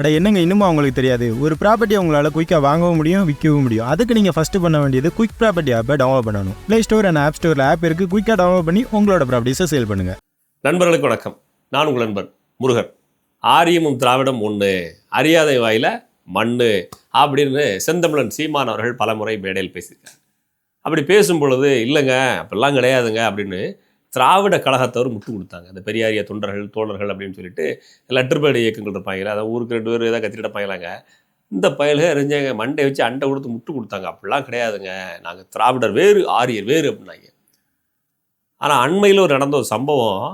அட என்னங்க இன்னுமா அவங்களுக்கு தெரியாது? ஒரு ப்ராப்பர்ட்டி உங்களால் குயிக்காக வாங்கவும் முடியும் விற்கவும் முடியும். அதுக்கு நீங்கள் ஃபஸ்ட்டு பண்ண வேண்டியது குயிக் ப்ராப்பர்ட்டி ஆப்பை டவுன்லோட் பண்ணணும். ப்ளே ஸ்டோர் அண்ட் ஆப் ஸ்டோரில் ஆப் இருக்குது குயிக்காக டவுன்லோட் பண்ணி உங்களோட ப்ராப்பர்ட்டிஸை சேல் பண்ணுங்கள் நண்பர்களுக்கு வணக்கம். நான் உங்கள் நண்பன் முருகன். ஆரியமும் திராவிடம் ஒன்று அறியாதை வாயில மண் அப்படின்னு செந்தமிழன் சீமான் அவர்கள் பலமுறை மேடையில் பேசியிருக்காங்க அப்படி பேசும் பொழுது இல்லைங்க அப்படிலாம் கிடையாதுங்க அப்படின்னு திராவிட கழகத்தவர் முட்டு கொடுத்தாங்க. அந்த பெரியாரிய தொண்டர்கள் தோழர்கள் அப்படின்னு சொல்லிட்டு லெட்டர்பேடு இயக்கங்கள் இருப்பாங்க அதை ஊருக்கு ரெண்டு பேர் ஏதாவது கத்திட்டு இருப்பாங்களாங்க. இந்த பயல்கள் எரிஞ்சாங்க. மண்டை வச்சு அண்டை கொடுத்து முட்டு கொடுத்தாங்க. அப்படிலாம் கிடையாதுங்க. நாங்கள் திராவிடர் வேறு ஆரியர் வேறு அப்படின்னாங்க. ஆனால் அண்மையில் ஒரு நடந்த ஒரு சம்பவம்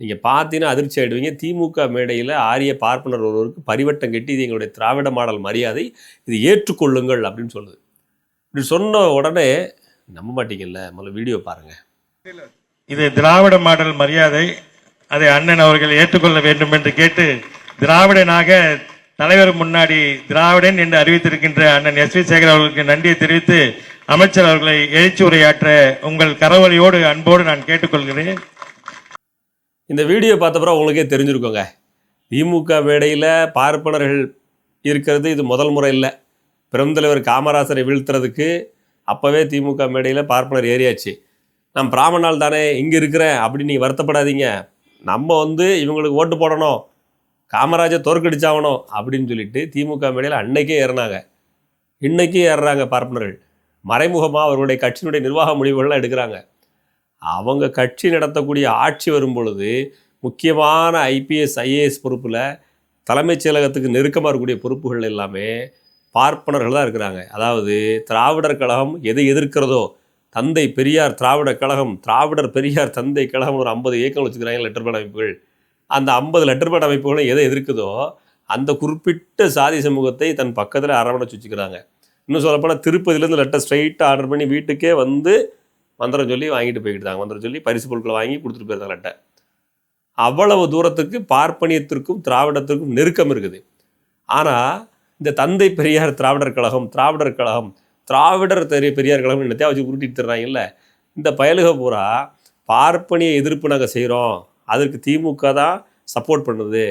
நீங்கள் பார்த்தீங்கன்னா அதிர்ச்சி ஆயிடுவீங்க. திமுக மேடையில் ஆரிய பார்ப்பனர் ஒருவருக்கு பரிவட்டம் கட்டி இது எங்களுடைய திராவிட மாடல் மரியாதை இது ஏற்றுக்கொள்ளுங்கள் அப்படின்னு சொல்லுது. இப்படி சொன்ன உடனே நம்ப மாட்டீங்கல்ல. முதல்ல வீடியோ பாருங்கள் இது திராவிட மாடல் மரியாதை. அதை அண்ணன் அவர்கள் ஏற்றுக்கொள்ள வேண்டும் என்று கேட்டு திராவிடனாக தலைவர் முன்னாடி திராவிடன் என்று அறிவித்திருக்கின்ற அண்ணன் எஸ் வி சேகர் அவர்களுக்கு நன்றியை தெரிவித்து அமைச்சர் அவர்களை எழுச்சி உரையாற்ற உங்கள் கரவொலியோடு அன்போடு நான் கேட்டுக்கொள்கிறேன். இந்த வீடியோ பார்த்தப்பறம் உங்களுக்கே தெரிஞ்சிருக்கோங்க. திமுக மேடையில் பார்ப்பனர்கள் இருக்கிறது இது முதல் முறை இல்லை. பெருந்தலைவர் காமராசரை வீழ்த்துறதுக்கு அப்போவே திமுக மேடையில் பார்ப்பனர் ஏறியாச்சு. நான் பிராமணால் தானே இங்கே இருக்கிறேன் அப்படின்னு நீங்கள் வருத்தப்படாதீங்க. நம்ம வந்து இவங்களுக்கு ஓட்டு போடணும். காமராஜர் தோற்கடிச்சாகணும் அப்படின்னு சொல்லிட்டு திமுக மேடையில் அன்னைக்கே ஏறினாங்க. இன்றைக்கே ஏறுறாங்க பார்ப்பனர்கள். மறைமுகமாக அவர்களுடைய கட்சியினுடைய நிர்வாக முடிவுகள்லாம் எடுக்கிறாங்க. அவங்க கட்சி நடத்தக்கூடிய ஆட்சி வரும் பொழுது முக்கியமான ஐபிஎஸ் ஐஏஎஸ் பொறுப்பில் தலைமைச் செயலகத்துக்கு நெருக்கமாக இருக்கக்கூடிய பொறுப்புகள் எல்லாமே பார்ப்பனர்கள் தான் இருக்கிறாங்க. அதாவது திராவிடர் கழகம் எதை எதிர்க்கிறதோ தந்தை பெரியார் திராவிட கழகம் திராவிடர் பெரியார் தந்தை கழகம் ஒரு ஐம்பது இயக்கங்கள் வச்சுக்கிறாங்க லெட்டர் பேட் அமைப்புகள். அந்த ஐம்பது லெட்டர் பேட் அமைப்புகளும் எதை எதிர்க்குதோ அந்த குறிப்பிட்ட சாதி சமூகத்தை தன் பக்கத்தில் அரவணைச்சு வச்சுக்கிறாங்க. இன்னும் சொல்லப்போனால் திருப்பதியிலேருந்து லெட்டர் ஸ்ட்ரைட்டாக ஆர்டர் பண்ணி வீட்டுக்கே வந்து மந்திரம் சொல்லி வாங்கிட்டு போய்கிட்டாங்க மந்திரம் சொல்லி பரிசு பொருட்களை வாங்கி கொடுத்துட்டு போயிருந்தாங்க லெட்டர் அவ்வளவு தூரத்துக்கு பார்ப்பனியத்திற்கும் திராவிடத்திற்கும் நெருக்கம் இருக்குது. ஆனால் இந்த தந்தை பெரியார் திராவிடர் கழகம் திராவிடர் கழகம் திராவிடர் தெரிய பெரியார் கழகம் என்னத்தையா வச்சு உருட்டிட்டு தர்றாங்கல்ல இந்த பயலுக பூரா பார்ப்பனிய எதிர்ப்பு நாங்கள் செய்கிறோம் அதற்கு திமுக தான் சப்போர்ட் பண்ணுது.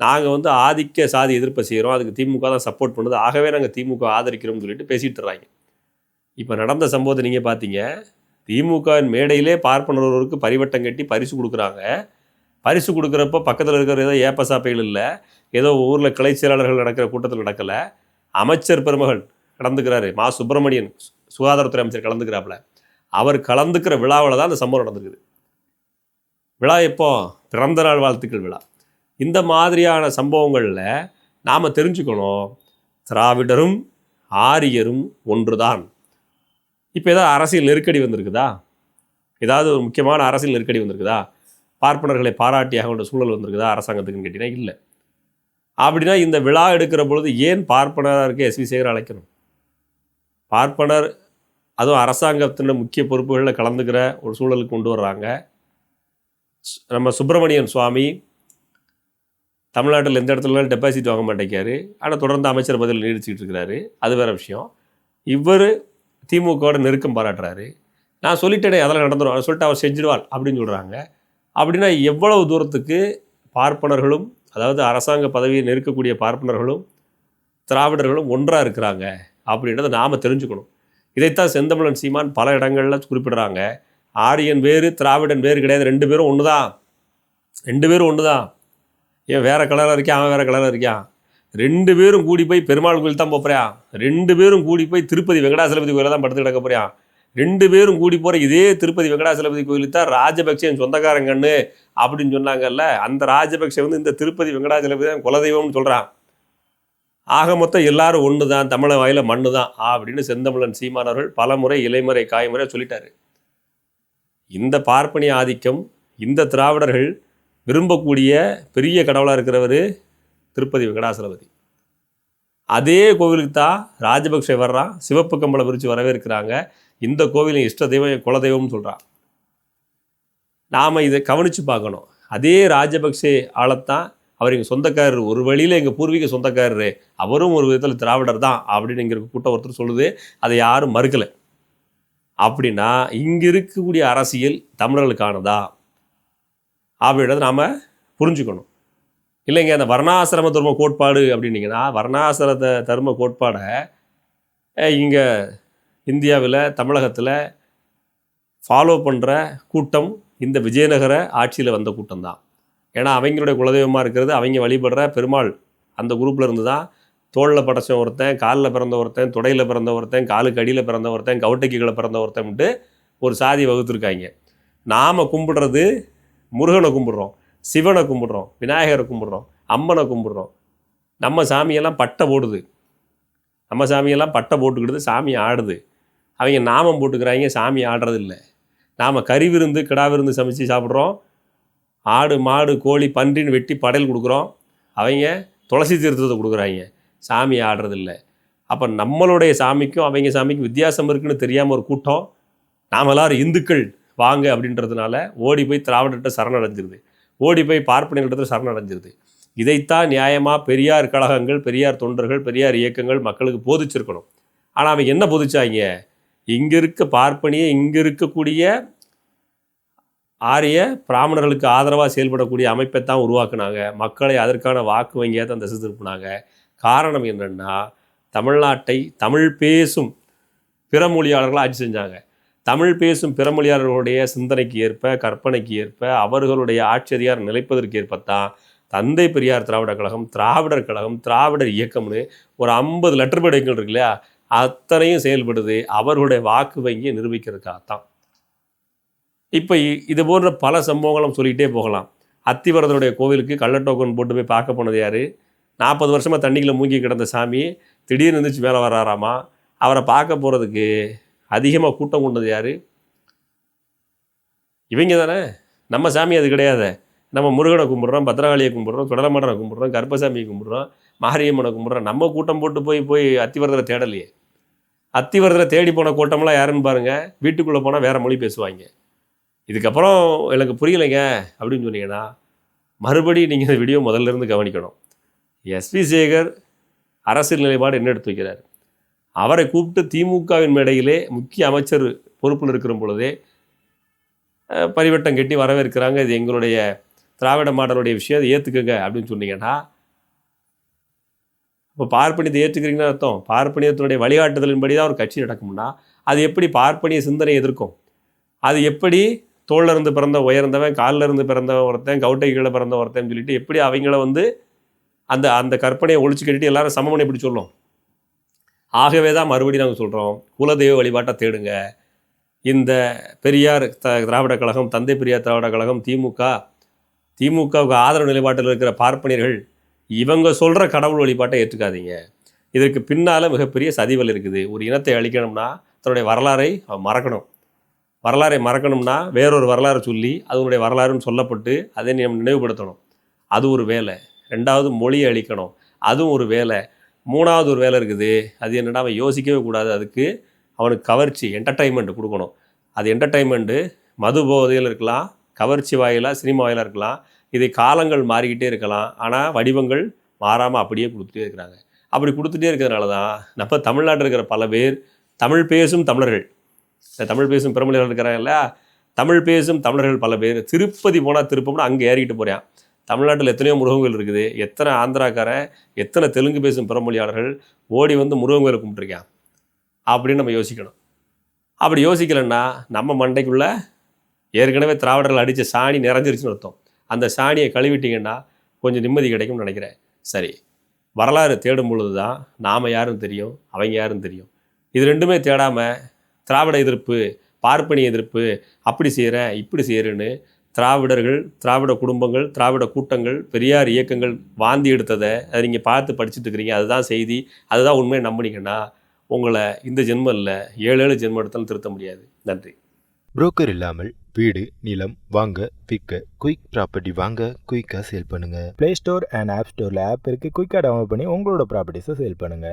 நாங்கள் வந்து ஆதிக்க சாதி எதிர்ப்பை செய்கிறோம் அதுக்கு திமுக தான் சப்போர்ட் பண்ணுது. ஆகவே நாங்கள் திமுக ஆதரிக்கிறோம்னு சொல்லிட்டு பேசிகிட்டு தர்றாங்க இப்போ நடந்த சம்பவத்தை நீங்கள் பார்த்தீங்க திமுகவின் மேடையிலே பார்ப்பனர் ஒருவருக்கு பரிவட்டம் கட்டி பரிசு கொடுக்குறாங்க. பரிசு கொடுக்குறப்ப பக்கத்தில் இருக்கிற ஏதோ ஏப்பசாப்பைகள் இல்லை. ஏதோ ஊரில் கிளை செயலாளர்கள் நடக்கிற கூட்டத்தில் நடக்கலை. அமைச்சர் பெருமகள் கலந்துக்கிறாரு. மா சுப்பிரமணியன் சுகாதாரத்துறை அமைச்சர் கலந்துக்கிறாப்புல. அவர் கலந்துக்கிற விழாவில் தான் அந்த சம்பவம் நடந்திருக்குது. விழா எப்போ? பிறந்த நாள் வாழ்த்துக்கள் விழா. இந்த மாதிரியான சம்பவங்களில் நாம் தெரிஞ்சுக்கணும். திராவிடரும் ஆரியரும் ஒன்றுதான். இப்போ ஏதாவது அரசியல் நெருக்கடி வந்திருக்குதா? ஏதாவது ஒரு முக்கியமான அரசியல் நெருக்கடி வந்திருக்குதா? பார்ப்பனர்களை பாராட்டியாக கொண்ட சூழல் வந்திருக்குதா? அரசாங்கத்துக்குன்னு கேட்டிங்கன்னா இல்லை. அப்படின்னா இந்த விழா எடுக்கிற பொழுது ஏன் பார்ப்பனராக இருக்க எஸ் வி சேகர் அழைக்கணும்? பார்ப்பனர் அதுவும் அரசாங்கத்தின் முக்கிய பொறுப்புகளில் கலந்துக்கிற ஒரு சூழலுக்கு கொண்டு வர்றாங்க. சு- நம்ம சுப்பிரமணியன் சுவாமி தமிழ்நாட்டில் எந்த இடத்துலலாம் டெபாசிட் வாங்க மாட்டேங்காரு ஆனால் தொடர்ந்து அமைச்சர் பதில் நீடிச்சுக்கிட்டு இருக்கிறாரு. அது வேற விஷயம். இவர் திமுகவோட நெருக்கம் பாராட்டுறாரு. நான் சொல்லிட்டேனே அதெல்லாம் நடந்துடும் அதை சொல்லிட்டு அவர் செஞ்சிடுவாள் அப்படின்னு சொல்கிறாங்க அப்படின்னா எவ்வளவு தூரத்துக்கு பார்ப்பனர்களும் அதாவது அரசாங்க பதவியை நெருக்கக்கூடிய பார்ப்பனர்களும் திராவிடர்களும் ஒன்றாக இருக்கிறாங்க? அப்படின்றத நாம் தெரிஞ்சுக்கணும். இதைத்தான் செந்தமிழன் சீமான் பல இடங்களில் குறிப்பிடுறாங்க. ஆரியன் வேறு திராவிடன் வேறு கிடையாது. ரெண்டு பேரும் ஒன்று தான் ரெண்டு பேரும் ஒன்று தான் ஏன் வேறு கலராக இருக்கான் அவன் வேறு கலராக இருக்கான் ரெண்டு பேரும் கூடி போய் பெருமாள் கோயில் தான் போகிறான் ரெண்டு பேரும் கூடி போய் திருப்பதி வெங்கடாசலபதி கோயிலில் தான் படுத்து கிடக்க போகிறான் ரெண்டு பேரும் கூடி போகிற இதே திருப்பதி வெங்கடாசலபதி கோயிலுக்கு தான் ராஜபக்சேன் சொந்தக்காரங்கன்னு அப்படின்னு சொன்னாங்கல்ல அந்த ராஜபக்சே வந்து இந்த திருப்பதி வெங்கடாசலபதி தான் குலதெய்வம்னு சொல்கிறான் ஆக மொத்தம் எல்லாரும் ஒன்று தான் தமிழ வாயில மண்ணு தான் அப்படின்னு செந்தமிழன் சீமானவர்கள் பலமுறை இலைமுறை காய்முறை சொல்லிட்டாரு. இந்த பார்ப்பனிய ஆதிக்கம் இந்த திராவிடர்கள் விரும்பக்கூடிய பெரிய கடவுளாக இருக்கிறவர் திருப்பதி வெங்கடாசலபதி. அதே கோவிலுக்கு தான் ராஜபக்ஷ வர்றான் சிவப்பு கம்பளம் விரித்து வரவேற்கிறாங்க. இந்த கோவிலின் இஷ்ட தெய்வம் குலதெய்வம்னு சொல்கிறான் நாம் இதை கவனித்து பார்க்கணும். அதே ராஜபக்சே ஆளத்தான் அவர் எங்கள் சொந்தக்காரர். ஒரு வழியில் எங்கள் பூர்வீக சொந்தக்காரர். அவரும் ஒரு விதத்தில் திராவிடர் தான் அப்படின்னு இங்கே இருக்க கூட்டம் ஒருத்தர் சொல்லுது. அதை யாரும் மறுக்கலை. அப்படின்னா இங்கே இருக்கக்கூடிய அரசியல் தமிழர்களுக்கானதா? அப்படின்றத நாம் புரிஞ்சுக்கணும். இல்லைங்க அந்த வர்ணாசிரம தர்ம கோட்பாடு அப்படின்னீங்கன்னா வர்ணாசிர த- தர்ம கோட்பாடை இங்கே இந்தியாவில் தமிழகத்தில் ஃபாலோ பண்ணுற கூட்டம் இந்த விஜயநகர ஆட்சியில் வந்த கூட்டம் தான் ஏன்னா அவங்களுடைய குலதெய்வமாக இருக்கிறது அவங்க வழிபடுற பெருமாள் அந்த குரூப்பில் இருந்து தான் தோளில் படைச்ச ஒருத்தன் காலில் பிறந்த ஒருத்தன் துடையில் பிறந்த ஒருத்தன் காலுக்கு அடியில் பிறந்த ஒருத்தன் கவுட்டக்கிகளை பிறந்த ஒருத்தன்ட்டு ஒரு சாதி வகுத்துருக்காங்க. நாம் கும்பிடுறது முருகனை கும்பிட்றோம் சிவனை கும்பிட்றோம் விநாயகரை கும்பிடுறோம் அம்மனை கும்பிடுறோம். நம்ம சாமியெல்லாம் பட்டை போடுது. நம்ம சாமியெல்லாம் பட்டை போட்டுக்கிடுது சாமி ஆடுது. அவங்க நாமம் போட்டுக்கிறாங்க சாமி ஆடுறது இல்லை நாம் கறி விருந்து கிடா விருந்து சமைச்சு சாப்பிட்றோம். ஆடு மாடு கோழி பன்றின்னு வெட்டி படையல் கொடுக்குறோம். அவங்க துளசி தீர்த்தத்தை கொடுக்குறாங்க. சாமி ஆடுறதில்ல. அப்போ நம்மளுடைய சாமிக்கும் அவங்க சாமிக்கும் வித்தியாசம் இருக்குன்னு தெரியாமல் ஒரு கூட்டம். நாம் எல்லோரும் இந்துக்கள் வாங்க அப்படின்றதுனால ஓடி போய் திராவிடர்கிட்ட சரணடைஞ்சிருது. ஓடி போய் பார்ப்பனியர்கிட்ட சரணடைஞ்சிருது. இதைத்தான் நியாயமாக பெரியார் கழகங்கள் பெரியார் தொண்டர்கள் பெரியார் இயக்கங்கள் மக்களுக்கு போதிச்சிருக்கணும். ஆனால் அவங்க என்ன போதிச்சாங்க? இங்கே இருக்க பார்ப்பனிய இங்கே இருக்கக்கூடிய ஆரிய பிராமணர்களுக்கு ஆதரவாக செயல்படக்கூடிய அமைப்பை தான் உருவாக்குனாங்க. மக்களை அதற்கான வாக்கு வங்கியாக தான் திசை திருப்பினாங்க. காரணம் என்னென்னா தமிழ்நாட்டை தமிழ் பேசும் பிற மொழியாளர்கள் ஆட்சி செஞ்சாங்க. தமிழ் பேசும் பிற மொழியாளர்களுடைய சிந்தனைக்கு ஏற்ப கற்பனைக்கு ஏற்ப அவர்களுடைய ஆட்சி அதிகாரம் நிலைப்பதற்கு ஏற்பத்தான் தந்தை பெரியார் திராவிட கழகம் திராவிடர் கழகம் திராவிடர் இயக்கம்னு ஒரு ஐம்பது லெட்டர் படைகள் இருக்கு இல்லையா? அத்தனையும் செயல்படுது. அவர்களுடைய வாக்கு வங்கியை நிரூபிக்கிறதுக்காகத்தான். இப்போ இது போன்ற பல சம்பவங்களும் சொல்லிகிட்டே போகலாம். அத்திவரதனுடைய கோவிலுக்கு கள்ள டோக்கன் போட்டு போய் பார்க்க போனது யார்? நாற்பது வருஷமாக தண்ணிக்குள்ள மூங்கி கிடந்த சாமி திடீர்னு இருந்துச்சு மேலே வராராமா அவரை பார்க்க போகிறதுக்கு அதிகமாக கூட்டம் கொண்டது யார்? இவங்க தானே. நம்ம சாமி அது கிடையாது. நம்ம முருகனை கும்பிட்றோம் பத்திரகாளியை கும்பிட்றோம் குடலமடனை கும்பிட்றோம் கர்ப்பசாமியை கும்பிட்றோம் மாரியம்மனை கும்பிட்றோம். நம்ம கூட்டம் போட்டு போய் போய் அத்திவரதரை தேடலையே. அத்திவரதரை தேடி போன கூட்டம்லாம் யாருன்னு பாருங்கள் வீட்டுக்குள்ளே போனால் வேறு மொழி பேசுவாங்க. இதுக்கப்புறம் எனக்கு புரியலைங்க அப்படின்னு சொன்னீங்கன்னா மறுபடியும் நீங்கள் இந்த வீடியோ முதல்ல இருந்து கவனிக்கணும். எஸ்பி சேகர் அரசியல் நிலைப்பாடு என்ன எடுத்து வைக்கிறார்? அவரை கூப்பிட்டு திமுகவின் மேடையிலே முக்கிய அமைச்சர் பொறுப்பில் இருக்கிற பொழுதே பரிவட்டம் கட்டி வரவேற்கிறாங்க. இது எங்களுடைய திராவிட மாடலுடைய விஷயம் அதை ஏற்றுக்குங்க அப்படின்னு சொன்னீங்கன்னா இப்போ பார்ப்பனியத்தை ஏற்றுக்கிறீங்கன்னு அர்த்தம். பார்ப்பனியத்தினுடைய வழிகாட்டுதலின்படி தான் ஒரு கட்சி நடக்கும்னா அது எப்படி பார்ப்பனிய சிந்தனை எதிர்க்கும்? அது எப்படி தோளில் இருந்து பிறந்த உயர்ந்தவன் காலில் இருந்து பிறந்த ஒருத்தன் கவுட்டை கீழே பிறந்த ஒருத்தன் சொல்லிட்டு எப்படி அவங்கள வந்து அந்த அந்த கற்பனையை ஒழிச்சு கட்டிட்டு எல்லாரும் சமமனை எப்படி சொல்லும் ஆகவே தான் மறுபடியும் நாங்கள் சொல்கிறோம் குலதெய்வ வழிபாட்டை தேடுங்க. இந்த பெரியார் த திராவிட கழகம் தந்தை பெரியார் திராவிட கழகம் திமுக திமுகவுக்கு ஆதரவு நிலைப்பாட்டில் இருக்கிற பார்ப்பனியர்கள் இவங்க சொல்கிற கடவுள் வழிபாட்டை ஏற்றுக்காதீங்க. இதற்கு பின்னால் மிகப்பெரிய சதிவல் இருக்குது. ஒரு இனத்தை அழிக்கணும்னா தன்னுடைய வரலாறை அவன் மறக்கணும். வரலாறை மறக்கணும்னா வேறொரு வரலாறு சொல்லி அதனுடைய வரலாறுன்னு சொல்லப்பட்டு அதை நம்ம நினைவுபடுத்தணும். அது ஒரு வேலை. ரெண்டாவது மொழியை அழிக்கணும். அதுவும் ஒரு வேலை. மூணாவது ஒரு வேலை இருக்குது. அது என்னென்னா அவன் யோசிக்கவே கூடாது. அதுக்கு அவனுக்கு கவர்ச்சி என்டர்டைன்மெண்ட் கொடுக்கணும். அது என்டர்டைன்மெண்ட்டு மது போதையில் இருக்கலாம் கவர்ச்சி வாயிலாக சினிமா வாயிலாக இருக்கலாம். இதை காலங்கள் மாறிக்கிட்டே இருக்கலாம். ஆனால் வடிவங்கள் மாறாமல் அப்படியே கொடுத்துட்டே இருக்கிறாங்க. அப்படி கொடுத்துட்டே இருக்கிறதுனால தான் நம்ம தமிழ்நாட்டில் இருக்கிற பல பேர் தமிழ் பேசும் தமிழர்கள். இந்த தமிழ் பேசும் பெருமொழிகள் இருக்கிறாங்கல்ல தமிழ் பேசும் தமிழர்கள் பல பேர். திருப்பதி போனால் திருப்பம்னா அங்கே ஏறிக்கிட்டு போகிறான் தமிழ்நாட்டில் எத்தனையோ முருகன் கோயில் இருக்குது. எத்தனை ஆந்திராக்காரன் எத்தனை தெலுங்கு பேசும் பிறமொழியாளர்கள் ஓடி வந்து முருகன் கோயிலை கும்பிட்டுருக்கான். அப்படின்னு நம்ம யோசிக்கணும். அப்படி யோசிக்கலைன்னா நம்ம மண்டைக்குள்ளே ஏற்கனவே திராவிடர்கள் அடித்த சாணி நிறைஞ்சிருச்சுன்னு அர்த்தம். அந்த சாணியை கழுவிட்டீங்கன்னா கொஞ்சம் நிம்மதி கிடைக்கும்னு நினைக்கிறேன். சரி. வரலாறு தேடும் பொழுது தான் நாம் யாருன்னு தெரியும்? அவங்க யாருன்னு தெரியும்? இது ரெண்டுமே தேடாமல் திராவிட எதிர்ப்பு பார்ப்பனி எதிர்ப்பு அப்படி செய்கிறேன் இப்படி செய்கிறேன்னு திராவிடர்கள் திராவிட குடும்பங்கள் திராவிட கூட்டங்கள் பெரியார் இயக்கங்கள் வாந்தி எடுத்ததை அதை நீங்கள் பார்த்து படிச்சுட்டு இருக்கிறீங்க. அதுதான் செய்தி. அதுதான் உண்மையை நம்புனீங்கன்னா உங்களை இந்த ஜென்மல்ல ஏழு ஏழு ஜென்மம் எடுத்தாலும் திருத்த முடியாது. நன்றி. புரோக்கர் இல்லாமல் வீடு நிலம் வாங்க விற்க குயிக் ப்ராப்பர்ட்டி வாங்க குயிக்காக சேல் பண்ணுங்க. ப்ளே ஸ்டோர் அண்ட் ஆப் ஸ்டோரில் ஆப் இருக்குது குயிக்காக டவுன்லோட் பண்ணி உங்களோட ப்ராப்பர்ட்டிஸை சேல் பண்ணுங்கள்